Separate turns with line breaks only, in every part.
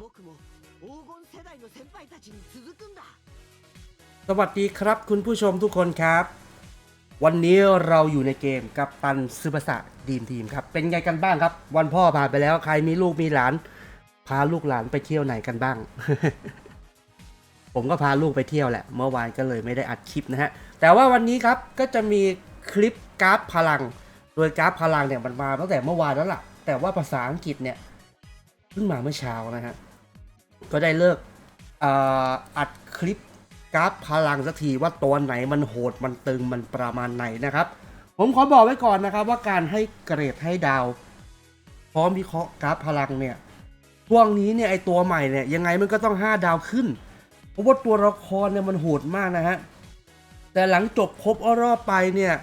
僕も黄金世代の先輩たちに続くんだ
สวัสดีครับคุณผู้ชมทุกคนครับ วันนี้เราอยู่ในเกมกับตันซูเปอร์สะดีมทีมครับ เป็นไงกันบ้างครับ วันพ่อผ่านไปแล้วใครมีลูกมีหลาน พาลูกหลานไปเที่ยวไหนกันบ้าง ผมก็พาลูกไปเที่ยวแหละ เมื่อวานก็เลยไม่ได้อัดคลิปนะฮะ แต่ว่าวันนี้ครับก็จะมีคลิปกราฟพลัง โดยกราฟพลังเนี่ยมันมาตั้งแต่เมื่อวานแล้วล่ะ แต่ว่าภาษาอังกฤษเนี่ยเพิ่งมาเมื่อเช้านะฮะ ก็ได้เลิกอ,อัดคลิปกราฟพลังสักทีว่าตัวไหนมันโหดมันตึงมันประมาณไหนนะครับ ผมขอบอกไว้ก่อนนะครับว่าการให้เกรดให้ดาว พร้อมวิเคราะห์กราฟพลังเนี่ยช่วงนี้เนี่ยไอตัวใหม่เนี่ยยังไงมันก็ต้อง 5 ดาวขึ้น เพราะว่าตัวละครเนี่ยมันโหดมากนะฮะแต่หลังจบครบอรอบไปเนี่ย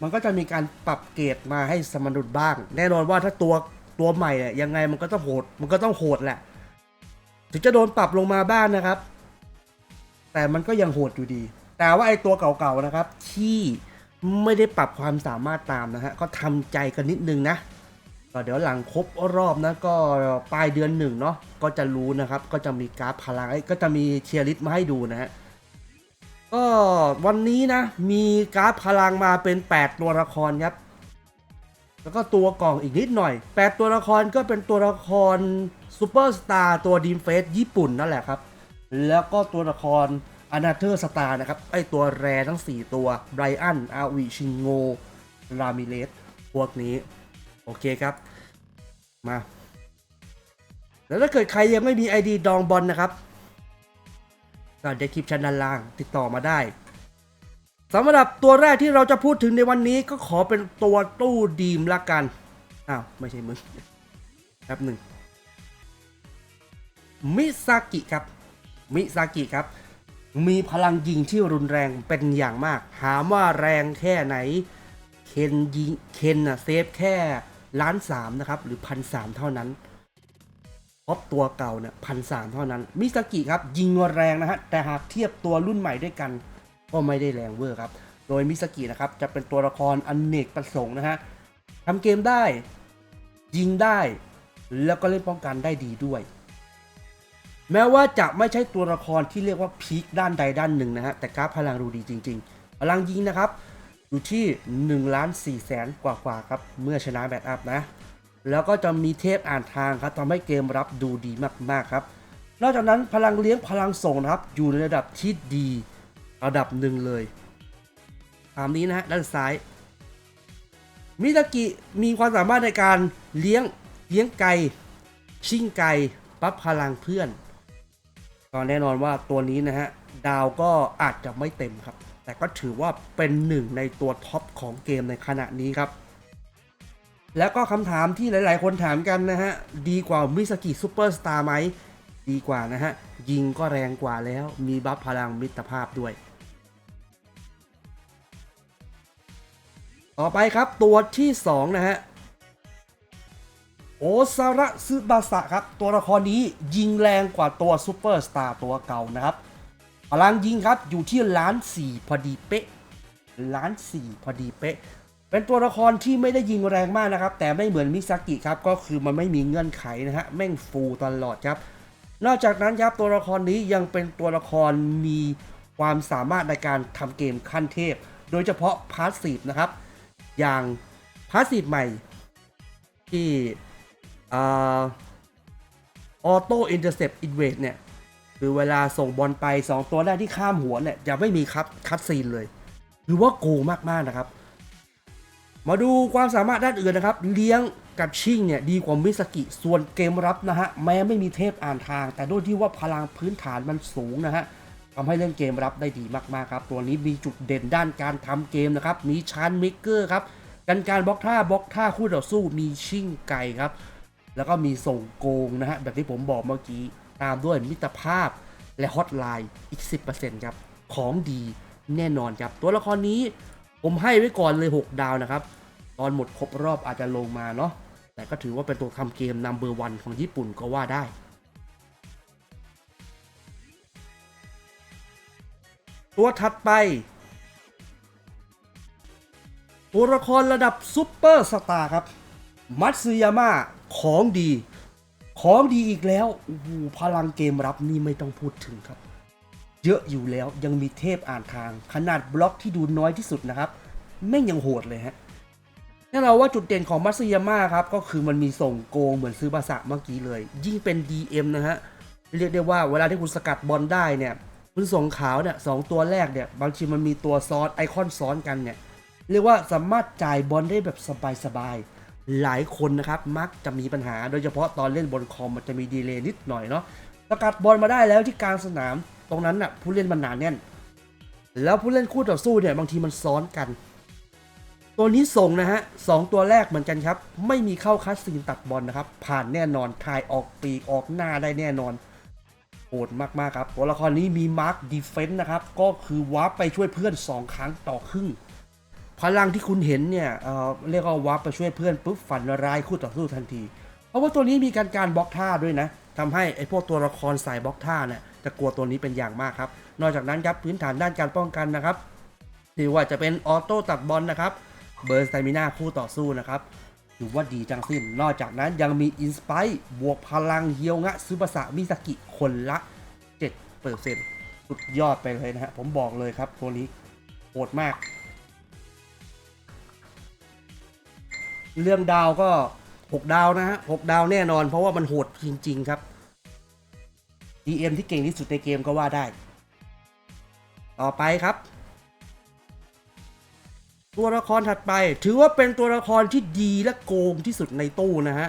มันก็จะมีการปรับเกรดมาให้สมดุลบ้าง แน่นอนว่าถ้าตัวตัวใหม่เนี่ยยังไงมันก็ต้องโหด มันก็ต้องโหดแหละ ถึงจะโดนปรับลงมาบ้างนะครับ แต่มันก็ยังโหดอยู่ดี แต่ว่าไอ้ตัวเก่าๆนะครับ ที่ไม่ได้ปรับความสามารถตามนะฮะก็ทำใจกันนิดนึงนะก็เดี๋ยวหลังครบรอบนะก็ปลายเดือนหนึ่งเนาะก็จะรู้นะครับ ก็จะมีกราฟพลังก็จะมีเชียร์ลิสต์มาให้ดูนะฮะก็วันนี้นะ มีกราฟพลังมาเป็น 8 ตัวละครครับ แล้วก็ตัวกล่องอีกนิดหน่อย 8 ตัวละครก็เป็นตัวละครซูเปอร์สตาร์ตัวดีมเฟสญี่ปุ่นนั่นแหละครับ แล้วก็ตัวละครอนาเธอร์สตาร์นะครับ ไอตัวแรทั้ง 4 ตัวไบรอันอาวิชิงโงรามิเลสพวกนี้ โอเคครับ มา แล้วถ้าเกิดใครยังไม่มี ID ดองบอลนะครับก็เดคลิปชันด้านล่างติดต่อมาได้ สำหรับตัวแรกที่เราจะพูดถึงในวันนี้ก็ขอเป็นตัวตู้ดีมละกัน อ้าว ไม่ใช่มึงแป๊บหนึ่งมิซากิครับ มิซากิครับ มีพลังยิงที่รุนแรงเป็นอย่างมาก ถามว่าแรงแค่ไหน เคนยิงเคนนะเซฟแค่ล้านสามนะครับ หรือพันสามเท่านั้นพราะตัวเก่าเนี่ยพันสามเท่านั้น มิซากิครับ ยิงแรงนะฮะ แต่หากเทียบตัวรุ่นใหม่ด้วยกัน ก็ไม่ได้แรงเวอร์ครับ โดยมิซากินะครับจะเป็นตัวละครอนเนกประสงค์นะฮะทำเกมได้ ยิงได้ แล้วก็เล่นป้องกันได้ดีด้วย แม้ว่าจะไม่ใช่ตัวละครที่เรียกว่าพีคด้านใดด้านหนึ่งนะฮะแต่กราฟพลังดูดีจริง ๆ พลังยิงนะครับอยู่ที่1ล้าน4แสนกว่าๆครับเมื่อชนะแบทอัพนะแล้วก็จะมีเทพอ่านทางครับทำให้เกมรับดูดีมากๆครับ นอกจากนั้นพลังเลี้ยงพลังส่งนะครับอยู่ในระดับที่ดี ระดับหนึ่งเลยตามนี้นะฮะด้านซ้าย มิตากิมีความสามารถในการเลี้ยงเลี้ยงไก่ชิ่งไก่ปั๊บพลังเพื่อนก็แน่นอนว่าตัวนี้นะฮะ ดาวก็อาจจะไม่เต็มครับ แต่ก็ถือว่าเป็นหนึ่งในตัวท็อปของเกมในขณะนี้ครับ แล้วก็คำถามที่หลาย ๆ คนถามกันนะฮะ ดีกว่ามิสกิซูเปอร์สตาร์ไหม ดีกว่านะฮะ ยิงก็แรงกว่าแล้ว มีบัฟพลังมิตรภาพด้วย ต่อไปครับตัวที่ 2 นะฮะ โอซาระซึบาสะครับ ตัวละครนี้ยิงแรงกว่าตัวซูเปอร์สตาร์ตัวเก่านะครับพลังยิงครับอยู่ที่ล้านสี่พอดีเป๊ะล้านสี่พอดีเป๊ะ เป็นตัวละครที่ไม่ได้ยิงแรงมากนะครับ แต่ไม่เหมือนมิซากิครับ ก็คือมันไม่มีเงื่อนไขนะฮะ แม่งฟูตลอดครับ นอกจากนั้นครับตัวละครนี้ยังเป็นตัวละครมีความสามารถในการทำเกมขั้นเทพ โดยเฉพาะพาสซีฟนะครับ อย่างพาสซีฟใหม่ ที่ออโต้อินเตอร์เซปอินเวดเนี่ย คือเวลาส่งบอลไป 2 ตัวแรกที่ข้ามหัวเนี่ย จะไม่มีคัดคัดซีนเลยถือว่าโกงมากๆนะครับ มาดูความสามารถด้านอื่นนะครับ เลี้ยงกับชิงเนี่ยดีกว่ามิสกิ ส่วนเกมรับนะฮะ แม้ไม่มีเทพอ่านทาง แต่ด้วยที่ว่าพลังพื้นฐานมันสูงนะฮะ ทำให้เล่นเกมรับได้ดีมากๆครับ ตัวนี้มีจุดเด่นด้านการทำเกมนะครับ มีชานเมกเกอร์ครับ กันการบล็อกท่าบล็อกท่าคู่ต่อสู้มีชิ่งไก่ครับ แล้วก็มีส่งโกงนะฮะ แบบที่ผมบอกเมื่อกี้ ตามด้วยมิตรภาพและฮอตไลน์อีก 10%ครับ ของดีแน่นอนครับ ตัวละครนี้ผมให้ไว้ก่อนเลย 6 ดาวนะครับ ตอนหมดครบรอบอาจจะลงมาเนาะ แต่ก็ถือว่าเป็นตัวทำเกมนัมเบอร์วันของญี่ปุ่นก็ว่าได้ ตัวถัดไป ตัวละครระดับซุปเปอร์สตาร์ครับ มัตสึยามะของดี ของดีอีกแล้วโอ้โหพลังเกมรับนี่ไม่ต้องพูดถึงครับ เยอะอยู่แล้วยังมีเทพอ่านทาง ขนาดบล็อกที่ดูน้อยที่สุดนะครับ แม่งยังโหดเลยฮะแน่นอนว่าจุดเด่นของมัตสึยาม่าครับ ก็คือมันมีส่งโกงเหมือนซื้อบาสะเมื่อกี้เลย ยิ่งเป็น DM นะฮะ เรียกได้ว่าเวลาที่คุณสกัดบอลได้เนี่ย คุณส่งขาวเนี่ยสองตัวแรกเนี่ย บางทีมันมีตัวซ้อนไอคอนซ้อนกันเนี่ย เรียกว่าสามารถจ่ายบอลได้แบบสบายๆ หลายคนนะครับมักจะมีปัญหาโดยเฉพาะตอนเล่นบนคอมมันจะมีดีเลย์นิดหน่อยเนาะสกัดบอลมาได้แล้วที่กลางสนามตรงนั้นน่ะผู้เล่นมันหนาแน่น แล้วผู้เล่นคู่ต่อสู้เนี่ยบางทีมันซ้อนกัน ตัวนี้ส่งนะฮะสองตัวแรกเหมือนกันครับ ไม่มีเข้าคัสซีนตัดบอลนะครับ ผ่านแน่นอนถ่ายออกปีกออกหน้าได้แน่นอน โหดมากๆครับตัวละครนี้มีมาร์คดีเฟนต์นะครับ ก็คือวาร์ปไปช่วยเพื่อน 2 ครั้งต่อครึ่ง พลังที่คุณเห็นเนี่ยเเรียกว่าวาร์ปไปช่วยเพื่อนปุ๊บฝันร้ายคู่ต่อสู้ทันที เพราะว่าตัวนี้มีการการบล็อกท่าด้วยนะทำให้ไอ้พวกตัวละครสายบล็อกท่าเนี่ยจะกลัวตัวนี้เป็นอย่างมากครับ นอกจากนั้นครับพื้นฐานด้านการป้องกันนะครับถือว่าจะเป็นออโต้ตัดบอลนะครับ เบิร์นสไตมิน่าคู่ต่อสู้นะครับ ถือว่าดีจังสิ้น นอกจากนั้นยังมีอินสไปบวกพลังเฮียวงะซึบะสะมิสกิคนละ7เปอร์เซ็นต์สุดยอดไปเลยนะฮะ ผมบอกเลยครับตัวนี้โหดมาก เรื่องดาวก็ 6 ดาวนะฮะ 6 ดาวแน่นอน เพราะว่ามันโหดจริง ๆ ครับ DM ที่เก่งที่สุดในเกมก็ว่าได้ ต่อไปครับ ตัวละครถัดไป ถือว่าเป็นตัวละครที่ดีและโกงที่สุดในตู้นะฮะ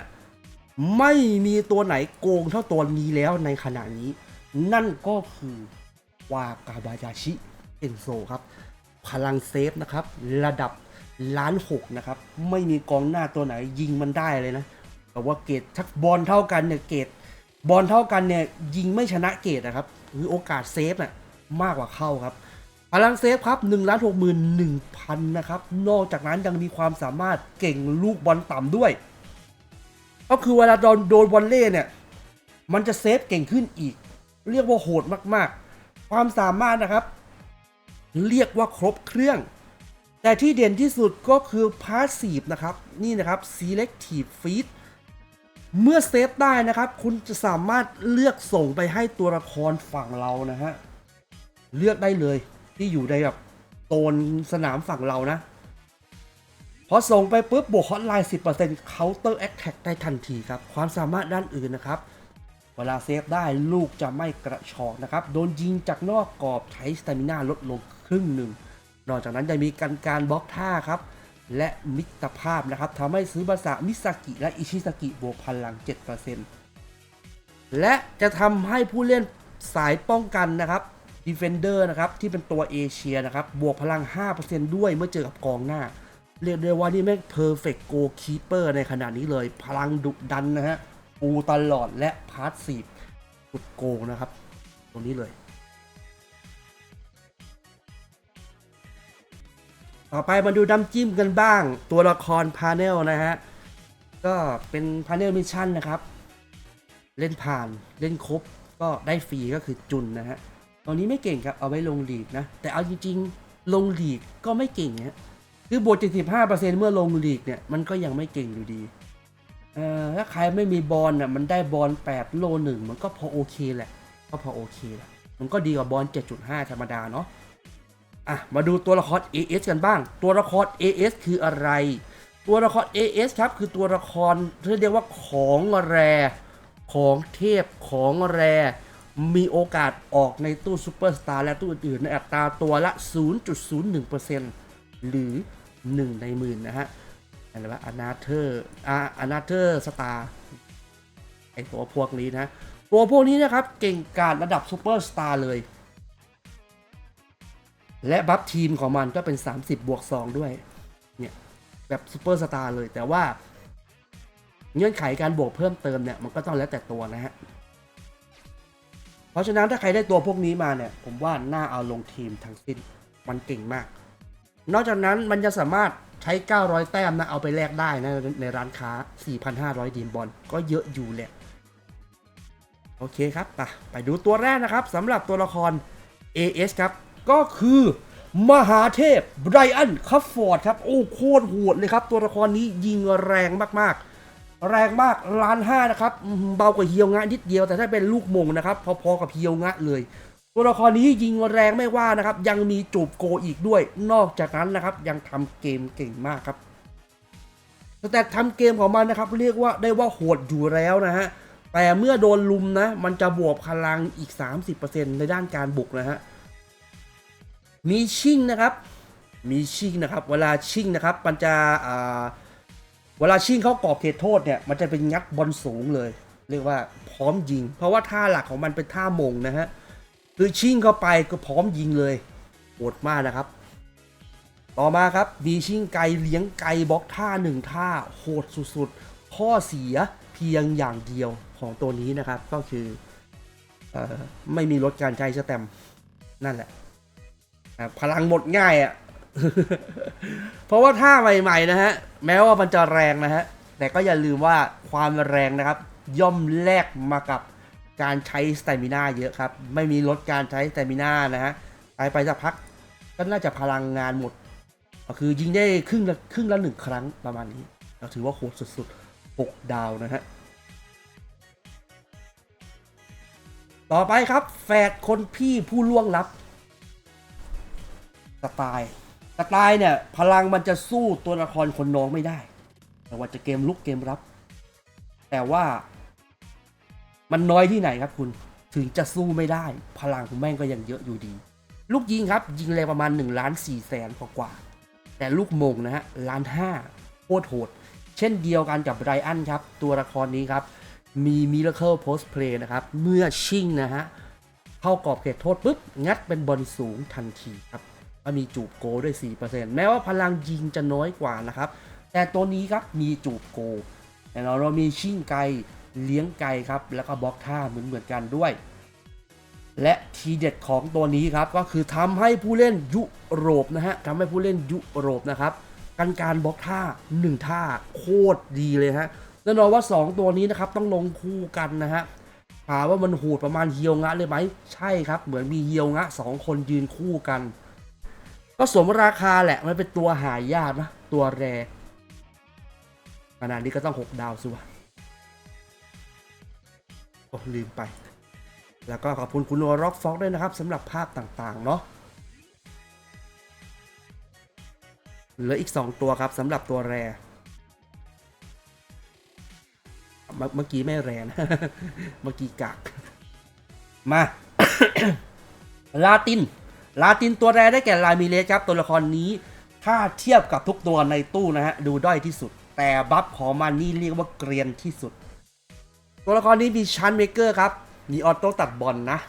ไม่มีตัวไหนโกงเท่าตัวนี้แล้วในขณะนี้ นั่นก็คือวากาบายาชิเอนโซครับ พลังเซฟนะครับ ระดับล้านหกนะครับ ไม่มีกองหน้าตัวไหนยิงมันได้เลยนะแต่ว่าเกรดทักบอลเท่ากันเนี่ยเกรดบอลเท่ากันเนี่ยยิงไม่ชนะเกรดนะครับหรือโอกาสเซฟน่ะมากกว่าเข้าครับ พลังเซฟครับ1นึ่งล้านหกหมื่นหนึ่งพันนะครับ นอกจากนั้นยังมีความสามารถเก่งลูกบอลต่ำด้วย ก็คือเวลาโดนโดนบอลเล่เนี่ย มันจะเซฟเก่งขึ้นอีก เรียกว่าโหดมากๆ ความสามารถนะครับ เรียกว่าครบเครื่อง แต่ที่เด่นที่สุดก็คือ Passive นะครับ นี่นะครับ Selective Feed เมื่อเซฟได้นะครับ คุณจะสามารถเลือกส่งไปให้ตัวละครฝั่งเรานะฮะ เลือกได้เลย ที่อยู่ในแบบโซนสนามฝั่งเรานะพอส่งไปปุ๊บบวกฮอตไลน์ 10% counter attack ได้ทันทีครับ ความสามารถด้านอื่นนะครับ เวลาเซฟได้ลูกจะไม่กระชอกนะครับ โดนยิงจากนอกกรอบใช้สเตมิน่าลดลงครึ่งหนึ่ง นอกจากนั้นจะมีการการบล็อกท่าครับ และมิตรภาพนะครับทำให้ซื้อบาสะมิซากิและอิชิซากิบวกพลัง 7%และจะทำให้ผู้เล่นสายป้องกันนะครับ Defender นะครับที่เป็นตัวเอเชียนะครับบวกพลัง 5%ด้วยเมื่อเจอกับกองหน้า เรียกได้ว่านี่แม่ง perfect goalkeeper ในขณะนี้เลย พลังดุดันนะฮะปูตลอดและพาร์ทสีสุดโกงนะครับตรงนี้เลยต่อไปมาดูน้ำจิ้มกันบ้าง ตัวละครพาเนลนะฮะ ก็เป็นพาเนลมิชชั่นนะครับ เล่นผ่านเล่นครบก็ได้ฟรีก็คือจุนนะฮะ อนนี้ไม่เก่งครับ เอาไว้ลงลีกนะ แต่เอาจริงๆ ลงลีกก็ไม่เก่งฮะคือบวก75%เมื่อลงลีกเนี่ยมันก็ยังไม่เก่งอยู่ดีถ้าใครไม่มีบอลน่ะมันได้บอล8โลหนึ่งมันก็พอโอเคแหละ ก็พอโอเคแหละ มันก็ดีกว่าบอล7.5 ธรรมดาเนาะอะมาดูตัวละคร AS กันบ้าง ตัวละคร AS คืออะไร ตัวละคร AS ครับคือตัวละครที่เรียกว่าของแร ของเทพของแร มีโอกาสออกในตู้ซูเปอร์สตาร์และตู้อื่นๆในอัตราตัวละ 0.01%หรือ 1 ในหมื่นนะฮะอะไรวะอนาเธอร์อ่าอนาเธอร์สตาร์ไอตัวพวกนี้นะ ตัวพวกนี้นะครับ เก่งกาจระดับซูเปอร์สตาร์เลย และบัฟทีมของมันก็เป็น 30 บวก 2 ด้วย เนี่ยแบบซูเปอร์สตาร์เลยแต่ว่า เงื่อนไขการบวกเพิ่มเติมเนี่ย มันก็ต้องแล้วแต่ตัวนะฮะ เพราะฉะนั้นถ้าใครได้ตัวพวกนี้มาเนี่ย ผมว่าน่าเอาลงทีมทั้งสิ้นมันเก่งมาก นอกจากนั้นมันจะสามารถใช้ 900 แต้มนะ เอาไปแลกได้นะในร้านค้า 4,500 ดีมบอลก็เยอะอยู่แหละ โอเคครับไปไปดูตัวแรกนะครับสำหรับตัวละคร AS ครับ ก็คือมหาเทพไบรอันคัฟฟอร์ดครับ โอ้โคตรโหดเลยครับ ตัวละครนี้ยิงแรงมากๆ แรงมากล้านห้านะครับเบากว่าเฮียวงะนิดเดียวแต่ถ้าเป็นลูกมงนะครับพอๆกับเฮียวงะเลย ตัวละครนี้ยิงแรงไม่ว่านะครับ ยังมีจูบโกอีกด้วย นอกจากนั้นนะครับ ยังทำเกมเก่งมากครับแต่ทำเกมของมันนะครับ เรียกว่าได้ว่าโหดอยู่แล้วนะฮะแต่เมื่อโดนลุมนะ มันจะบวกพลังอีก 30%ในด้านการบุกนะฮะมีชิ่งนะครับ มีชิ่งนะครับ เวลาชิ่งนะครับ มันจะอ่า เวลาชิ่งเข้ากรอบเขตโทษเนี่ยมันจะเป็นงัดบอลสูงเลย เรียกว่าพร้อมยิง เพราะว่าท่าหลักของมันเป็นท่ามงนะฮะคือชิ่งเข้าไปก็พร้อมยิงเลยโหดมากนะครับ ต่อมาครับมีชิ่งไกลเลี้ยงไกลบล็อกท่าหนึ่งท่าโหดสุดๆ ข้อเสียเพียงอย่างเดียวของตัวนี้นะครับ ก็คืออไม่มีลดการใช้สแตมนั่นแหละอะพลังหมดง่ายอะ่ะ เพราะว่าท่าใหม่ๆนะฮะ แม้ว่ามันจะแรงนะฮะ แต่ก็อย่าลืมว่าความแรงนะครับ ย่อมแลกมากับการใช้สเตมินาเยอะครับ ไม่มีลดการใช้สเตมินานะฮะไปไปสักพักก็น่าจะพลังงานหมด ก็คือยิงได้ครึ่งละครึ่งละหนึ่งครั้งประมาณนี้เราถือว่าโหดสุดๆ6ดาวนะฮะ ต่อไปครับ แฝดคนพี่ผู้ล่วงลับสไตล์ สไตล์เนี่ยพลังมันจะสู้ตัวละครคนน้องไม่ได้ แต่ว่าจะเกมลุกเกมรับ แต่ว่ามันน้อยที่ไหนครับคุณถึงจะสู้ไม่ได้ พลังของแม่งก็ยังเยอะอยู่ดี ลูกยิงครับยิงแรงประมาณ1ล้าน4แสนกว่า แต่ลูกมงนะฮะล้านห้าโคตรโหด เช่นเดียวกันกับไรอันครับ ตัวละครนี้ครับ มี Miracle Post Play นะครับ เมื่อชิ่งนะฮะ เข้ากรอบเขตโทษปุ๊บ งัดเป็นบอลสูงทันทีครับ ก็มีจูบโกด้วย 4%แม้ว่าพลังยิงจะน้อยกว่านะครับ แต่ตัวนี้ครับมีจูบโกแต่เราเรามีชิ่งไกเลี้ยงไกครับ แล้วก็บล็อกท่าเหมือนเหมือนกันด้วย และทีเด็ดของตัวนี้ครับก็คือทำให้ผู้เล่นยุโรปนะฮะทำให้ผู้เล่นยุโรปนะครับกันการบล็อกท่า 1 ท่าโคตรดีเลยฮะแน่นอนว่า 2 ตัวนี้นะครับต้องลงคู่กันนะฮะถามว่ามันโหดประมาณเฮียวงะเลยไหมใช่ครับ เหมือนมีเฮียวงะ 2 คนยืนคู่กัน ก็สมราคาแหละมันเป็นตัวหายากนะ ตัวแรขนาดนี้ก็ต้อง 6 ดาวสิวะโอ้ลืมไป แล้วก็ขอบคุณคุณร็อกฟ็อกด้วยนะครับสำหรับภาพต่างๆ เนาะเหลืออีก 2 ตัวครับสำหรับตัวแรเมื่อกี้ไม่แรนะ เมื่อกี้กาก มา ลาติน ลาตินตัวแรได้แก่ลามิเลสครับตัวละครนี้ถ้าเทียบกับทุกตัวในตู้นะฮะดูด้อยที่สุด แต่บัฟของมันนี่เรียกว่าเกรียนที่สุด ตัวละครนี้มีชันเมเกอร์ครับมีออโต้ตัดบอลนะ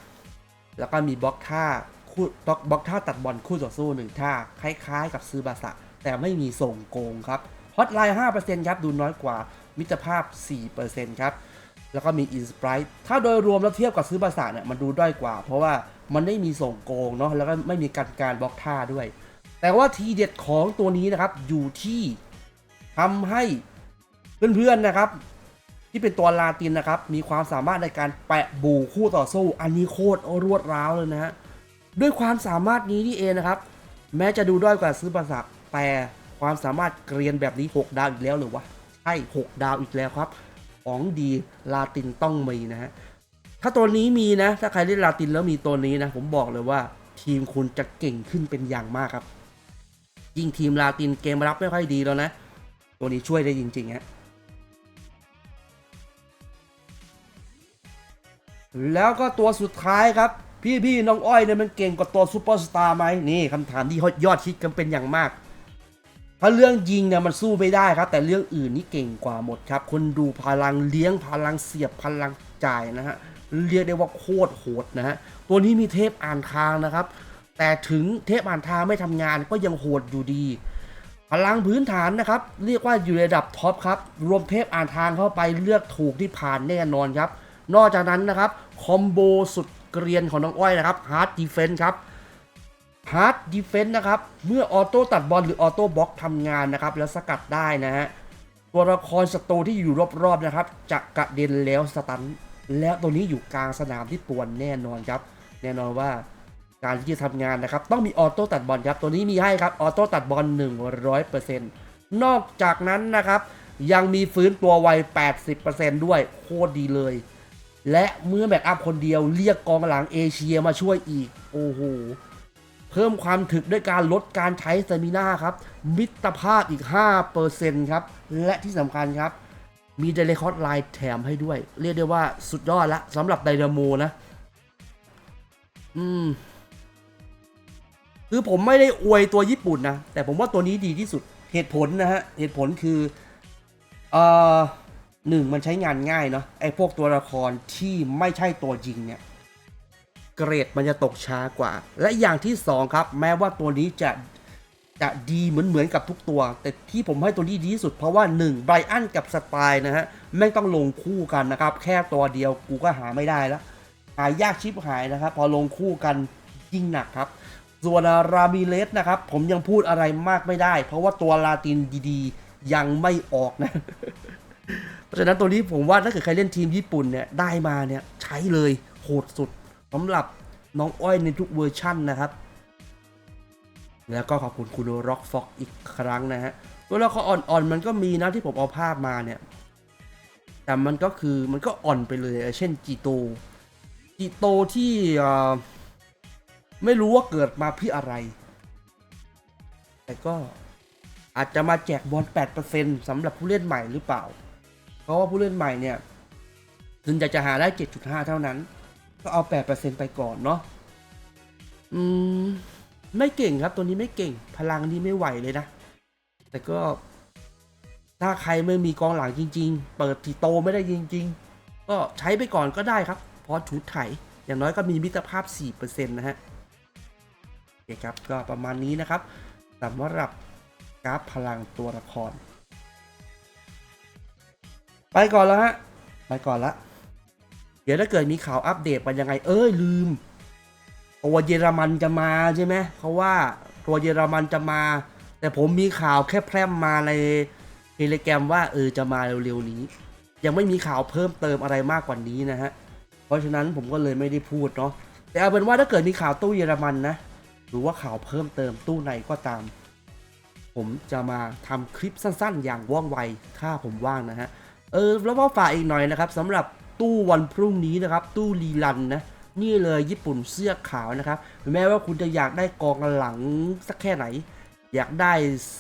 แล้วก็มีบล็อกท่าคู่บล็อกบล็อกท่าตัดบอลคู่ต่อสู้หนึ่งท่าคล้ายๆ กับซื้อบาสะแต่ไม่มีส่งโกงครับฮอตไลน์5%ครับดูน้อยกว่ามิตรภาพ 4%ครับแล้วก็มีอินสป i รถ้าโดยรวมแล้วเทียบกับซื้อบาสะเนี่ยมันดูด้อยกว่า เพราะว่า มันไม่มีส่งโกงเนาะแล้วก็ไม่มีการการบล็อกท่าด้วย แต่ว่าทีเด็ดของตัวนี้นะครับอยู่ที่ทำให้เพื่อนๆนะครับ ที่เป็นตัวลาตินนะครับ มีความสามารถในการแปะบูคู่ต่อสู้ อันนี้โคตรรวดร้าวเลยนะฮะด้วยความสามารถนี้นี่เองนะครับ แม้จะดูด้อยกว่าซื้อประสักแต่ความสามารถเกรียนแบบนี้ 6 ดาวอีกแล้วหรือวะใช่ 6 ดาวอีกแล้วครับ ของดีลาตินต้องมีนะฮะ ถ้าตัวนี้มีนะ ถ้าใครเล่นลาตินแล้วมีตัวนี้นะ ผมบอกเลยว่าทีมคุณจะเก่งขึ้นเป็นอย่างมากครับ ยิ่งทีมลาตินเกมรับไม่ค่อยดีแล้วนะ ตัวนี้ช่วยได้จริงๆฮะแล้วก็ตัวสุดท้ายครับ พี่พี่น้องอ้อยเนี่ยมันเก่งกว่าตัวซูเปอร์สตาร์ไหมนี่คำถามที่ยอดฮิตกันเป็นอย่างมากถ้าเรื่องยิงเนี่ยมันสู้ไม่ได้ครับ แต่เรื่องอื่นนี่เก่งกว่าหมดครับ คนดูพลังเลี้ยงพลังเสียบพลังจ่ายนะฮะ เรียกได้ว่าโคตรโหดนะฮะตัวนี้มีเทพอ่านทางนะครับ แต่ถึงเทพอ่านทางไม่ทำงานก็ยังโหดอยู่ดีพลังพื้นฐานนะครับ เรียกว่าอยู่ในระดับท็อปครับ รวมเทพอ่านทางเข้าไปเลือกถูกที่ผ่านแน่นอนครับ นอกจากนั้นนะครับ คอมโบสุดเกรียนของน้องอ้อยนะครับฮาร์ดดีเฟน s ์ครับฮาร์ดดีเฟน s ์นะครับ เมื่อออโต้ตัดบอลหรือออโต้บล็อกทำงานนะครับ แล้วสกัดได้นะฮะตัวละครศัตรูที่อยู่รอบๆนะครับ จะกระเด็นแล้วสตัน แล้วตัวนี้อยู่กลางสนามที่ปวนแน่นอนครับ แน่นอนว่าการที่จะทำงานนะครับ ต้องมีออโต้ตัดบอลครับ ตัวนี้มีให้ครับออโต้ตัดบอล 100%นอกจากนั้นนะครับ ยังมีฟื้นตัวไว 80%ด้วยโคตรดีเลย และเมื่อแบ็กอัพคนเดียวเรียกกองหลังเอเชียมาช่วยอีก โอ้โหเพิ่มความถึกด้วยการลดการใช้สเตมิน่าครับ มิตรภาพอีก 5%ครับ และที่สำคัญครับ มีเดลคอร์ดไลน์แถมให้ด้วย เรียกได้ว่าสุดยอดละสำหรับไดนาโมนะ อืม คือผมไม่ได้อวยตัวญี่ปุ่นนะ แต่ผมว่าตัวนี้ดีที่สุดเหตุผลนะฮะ เหตุผลคือเอ่อหนึ่งมันใช้งานง่ายเนาะไอ้พวกตัวละครที่ไม่ใช่ตัวจริงเนี่ย เกรดมันจะตกช้ากว่า และอย่างที่สองครับ แม้ว่าตัวนี้จะ จะดีเหมือนเหมือนกับทุกตัว แต่ที่ผมให้ตัวนี้ดีที่สุดเพราะว่า1ไบรอันกับสไตล์นะฮะไม่ต้องลงคู่กันนะครับ แค่ตัวเดียวกูก็หาไม่ได้แล้วหายากชิบหายนะครับ พอลงคู่กันยิ่งหนักครับ ส่วนรามิเลสนะครับ ผมยังพูดอะไรมากไม่ได้ เพราะว่าตัวลาตินดีๆ ยังไม่ออกนะ เพราะฉะนั้นตัวนี้ผมว่าถ้าเกิดใครเล่นทีมญี่ปุ่นเนี่ยได้มาเนี่ยใช้เลยโหดสุดสำหรับน้องอ้อยในทุกเวอร์ชั่นนะครับ แล้วก็ขอบคุณคุณร็อกฟ็อกอีกครั้งนะฮะตัวละครอ่อนๆมันก็มีนะที่ผมเอาภาพมาเนี่ย แต่มันก็คือมันก็อ่อนไปเลย เช่นจีโตจีโตที่ไม่รู้ว่าเกิดมาเพื่ออะไร แต่ก็อาจจะมาแจกบอล8%สำหรับผู้เล่นใหม่หรือเปล่า เพราะว่าผู้เล่นใหม่เนี่ยถึงจะจะหาได้ 7.5 เท่านั้น ก็เอา 8%ไปก่อนเนาะ อืม ไม่เก่งครับตัวนี้ไม่เก่ง พลังนี้ไม่ไหวเลยนะ แต่ก็ ถ้าใครไม่มีกองหลังจริง ๆ เปิดทีโตไม่ได้จริง ๆ ก็ใช้ไปก่อนก็ได้ครับ เพราะชุดไถอย่างน้อยก็มีมิตรภาพ 4%นะฮะโอเคครับก็ประมาณนี้นะครับสำหรับกราฟพลังตัวละคร ไปก่อนแล้วฮะ ไปก่อนละ เดี๋ยวถ้าเกิดมีข่าวอัปเดตมันยังไง เอ้ยลืม ตัวเยอรมันจะมาใช่ไหมเพราะว่าตัวเยอรมันจะมา แต่ผมมีข่าวแค่แพร่มมาในเทเลแกรมว่าเออจะมาเร็วๆนี้ ยังไม่มีข่าวเพิ่มเติมอะไรมากกว่านี้นะฮะ เพราะฉะนั้นผมก็เลยไม่ได้พูดเนาะแต่เอาเป็นว่าถ้าเกิดมีข่าวตู้เยอรมันนะหรือว่าข่าวเพิ่มเติมตู้ไหนก็ตาม ผมจะมาทำคลิปสั้นๆ อย่างว่องไวถ้าผมว่างนะฮะเออแล้วก็ฝากอีกหน่อยนะครับสำหรับตู้วันพรุ่งนี้นะครับ ตู้รีรันนะ นี่เลยญี่ปุ่นเสื้อขาวนะครับแม้ว่าคุณจะอยากได้กองหลังสักแค่ไหน อยากได้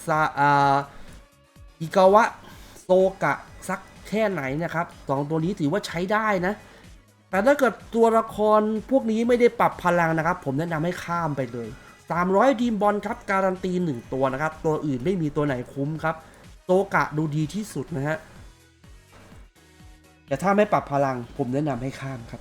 ซาอาอิกาวะโซกะสักแค่ไหนนะครับสองตัวนี้ถือว่าใช้ได้นะ แต่ถ้าเกิดตัวละครพวกนี้ไม่ได้ปรับพลังนะครับ ผมแนะนำให้ข้ามไปเลย 300 ดีมบอลครับการันตี 1 ตัวนะครับ ตัวอื่นไม่มีตัวไหนคุ้มครับโซกะดูดีที่สุดนะฮะแต่ถ้าไม่ปรับพลังผมแนะนำให้ข้ามครับ